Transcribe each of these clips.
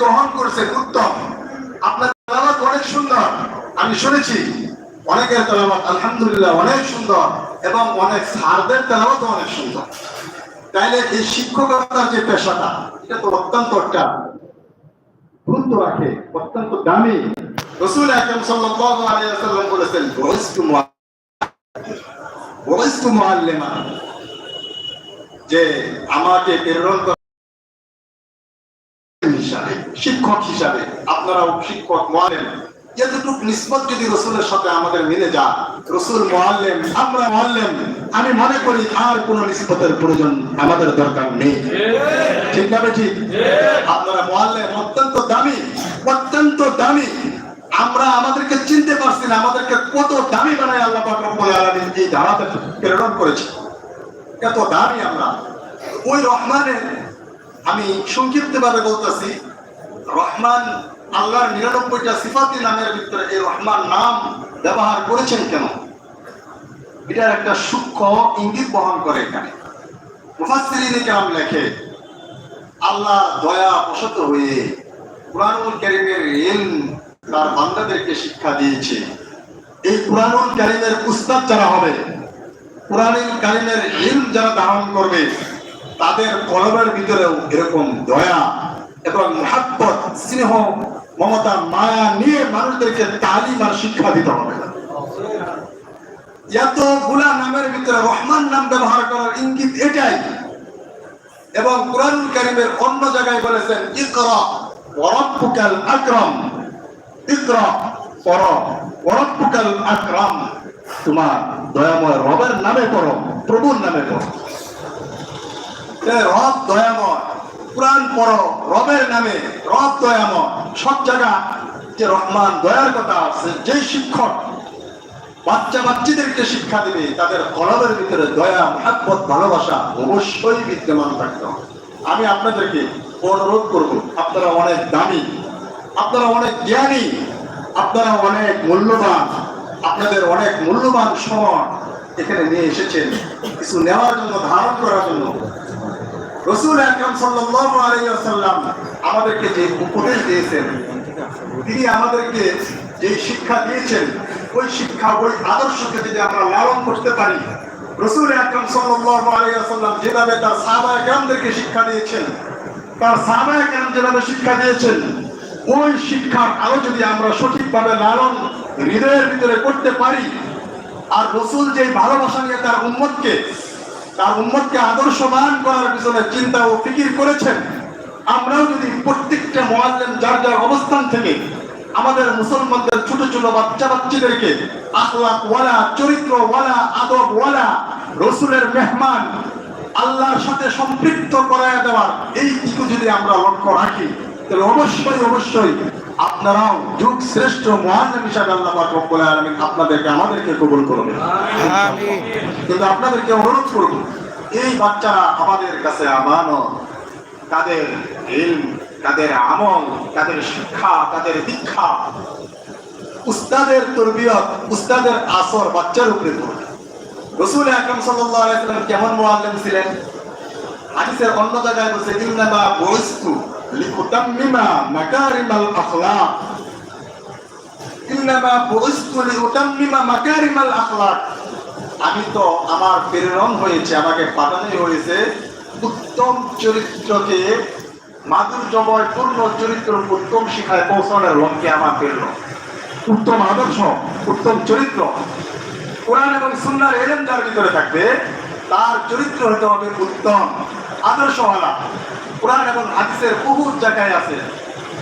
গ্রহণ করছেন উত্তম। আপনার অনেক সুন্দর। আমি শুনেছি, অনেকের আলহামদুলিল্লাহ অনেক সুন্দর এবং অনেক সারদের অনেক সুন্দর। তাইলে এই শিক্ষকতার যে পেশাটা, এটা তো অত্যন্ত একটা গুরুত্ব রাখে, অত্যন্ত দামি। রসুল আকরম সাল্লাল্লাহু আলাইহি বলেছেন বয়স্ক বয়স্ক যে আমাকে প্রেরণ শিক্ষক হিসাবে আপনারাও শিক্ষক, মোয়াল্লেম। এতটুক নিসবত যদি রসুলের সাথে আমাদের মিলে যা রসুল মোয়াল্লেম, আমরা মোয়াল্লেম, আমি মনে করি আর কোন নিসবতের প্রয়োজন আমাদের দরকার নেই। ঠিক না ঠিক আপনারা মোয়াল্লেম, অত্যন্ত দামি অত্যন্ত দামি। আমরা আমাদেরকে চিনতে পারছি না, আমাদেরকে কত দামি বানায় আল্লাহ রব্বুল আলামিন এই ধারাতে প্রেরণ করেছে। এত দামি আমরা। ওই রহমানের, আমি সংক্ষিপ্ত ভাবে বলতেছি রহমান আল্লাহর নিরানব্বইটা সিফাতি নামের ভিতরে এই রহমান নাম ব্যবহার করেছেন কেন? এটার একটা সূক্ষ্ম ইঙ্গিত বহন করে এখানে। লেখে, আল্লাহ দয়া হয়ে তার বান্দাদেরকে শিক্ষা দিয়েছে। এই কুরআনুল কারীমের উস্তাদ যারা হবে, কোরআনুল কারীমের যারা ধারণ করবে, তাদের কলমের ভিতরেও এরকম দয়া এবং মহাব্বত, স্নেহ, মমতা, মায়া নিয়ে মানুষদেরকে তালিম আর শিক্ষা দিতে হবে। এতগুলা নামের ভিতরে রহমান নাম ব্যবহার করার ইঙ্গিত এটাই। এবং কোরআনুল কারীমের অন্য জায়গায় বলেছেন, ইকরা ওয়ারাব্বুকাল আকরাম। ইকরা, পড়। ওয়ারাব্বুকাল আকরাম। তোমার দয়াময় রবের নামে পড়ো, প্রভুর নামে পড়ো। রব দয়াময়। কোরআন পড়ো, রবের নামে, রব দয়াময়। সব জায়গা যে রহমান, দয়ার কথা আছে, যেই শিক্ষক বাচ্চা বাচ্চাদেরকে শিক্ষা দিবে, তাদের কলমের ভিতরে দয়া, মহাব্বত, ভালোবাসা অবশ্যই বিদ্যমান থাকতে আমি আপনাদেরকে অনুরোধ করব, আপনারা অনেক দামি, আপনারা অনেক জ্ঞানী, আপনারা অনেক মূল্যবান, আপনাদের অনেক মূল্যবান সময় এখানে নিয়ে এসেছেন। কিছু নেওয়ার জন্য, ধারণ করার জন্য রসুল আকরাম সাল্লাল্লাহু আলাইহি ওয়াসাল্লাম আমাদেরকে যে উপদেশ দিয়েছেন, তিনি আমাদেরকে যে শিক্ষা দিয়েছেন, ওই শিক্ষা, ওই আদর্শকে যদি আমরা লালন করতে পারি, রসুল আকরাম সাল্লাল্লাহু আলাইহি ওয়াসাল্লাম যেভাবে তার সাহাবায়ে কেরামদেরকে শিক্ষা দিয়েছেন, তার সাহাবায়ে কেরাম যেভাবে শিক্ষা দিয়েছেন, ওই শিক্ষার আলো যদি আমরা সঠিকভাবে লালন হৃদয়ের ভিতরে করতে পারি, আর রসুল যে ভালোবাসা নিয়ে তার উম্মতকে তার উম্মতকে আদর্শবান করার পিছনে চিন্তা ও ফিকির করেছেন। আমরাও যদি প্রত্যেকটা মোয়াল্লেম যার যার অবস্থান থেকে আমাদের মুসলমানদের ছোট ছোট বাচ্চা বাচ্চাদেরকে আখলাক ওয়ালা, চরিত্র ওয়ালা, আদব ওয়ালা, রসুলের মেহমান আল্লাহর সাথে সম্পৃক্ত করায় দেওয়ার এই দিকে যদি আমরা লক্ষ্য রাখি, তাহলে অবশ্যই অবশ্যই আপনারাও যুগ শ্রেষ্ঠ মহান হিসাবে আল্লাহ পাক রব্বুল আলামিন আপনাদেরকে আমাদেরকে কবুল করবেন কিন্তু আপনাদেরকে অনুরোধ করব এই বাচ্চারা আমাদের কাছে আমানত তাদের ইলম তাদের আমল তাদের শিক্ষা তাদের দীক্ষা উস্তাদের তরবিয়ত উস্তাদের আসর বাচ্চার উপরে পড়বে রসুল আকরম সাল্লাল্লাহু আলাইহি কেমন মুআল্লিম ছিলেন? হাদিসের অন্য জায়গায় বলছে ইন্নামা বুইস্তু লিউতাম্মিমা মাকারিমাল আখলাক ইন্নামা বুইস্তু লিউতাম্মিমা মাকারিমাল আখলাক আমি তো আমার প্রেরণ হয়েছে, আমাকে পাঠানো হয়েছে। উত্তম চরিত্রকে মাধুর্যময় পূর্ণ চরিত্র উত্তম শিখায় পৌঁছানোর লক্ষ্যে আমার প্রেরণ। উত্তম আদর্শ, উত্তম চরিত্র। কোরআন এবং সুন্নার এলেম যার ভিতরে থাকবে, তার চরিত্র হতে হবে উত্তম, আদর্শওয়ালা। হাদিসের বহু জায়গায় আছে।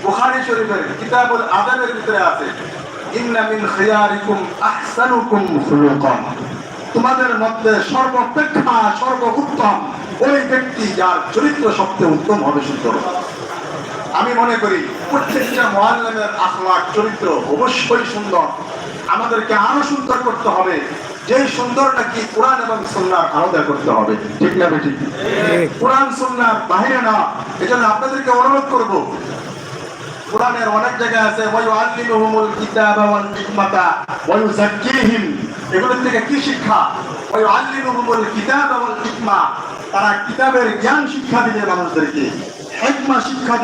বুখারী শরীফের কিতাবুল আদাবের ভিতরে আছে। ইন্না মিন খিয়ারিকুম আহসানুকুম খুলুকান তোমাদের মধ্যে সর্ব উত্তম ওই ব্যক্তি যার চরিত্র সবচেয়ে উত্তম হবে সুন্দর আমি মনে করি প্রত্যেকটা মহাল্লামের আখলাক চরিত্র অবশ্যই সুন্দর। আমাদেরকে আরও সুন্দর করতে হবে। যেই সুন্দর নাকি কোরআন এবং সুন্নার আলাদা করতে হবে ঠিক না বেটি কোরআন বাহিরে না এজন্য আপনাদেরকে অনুরোধ করব। কোরআনের অনেক জায়গায় আছে কিতাবা ওয়াল হিকমাতা এগুলোর থেকে কি শিক্ষা? ওই আল্লিমুহুমুল কিতাবা ওয়াল হিকমা। তারা কিতাবের জ্ঞান শিক্ষা দিবে মানুষদেরকে হিকমা শিক্ষা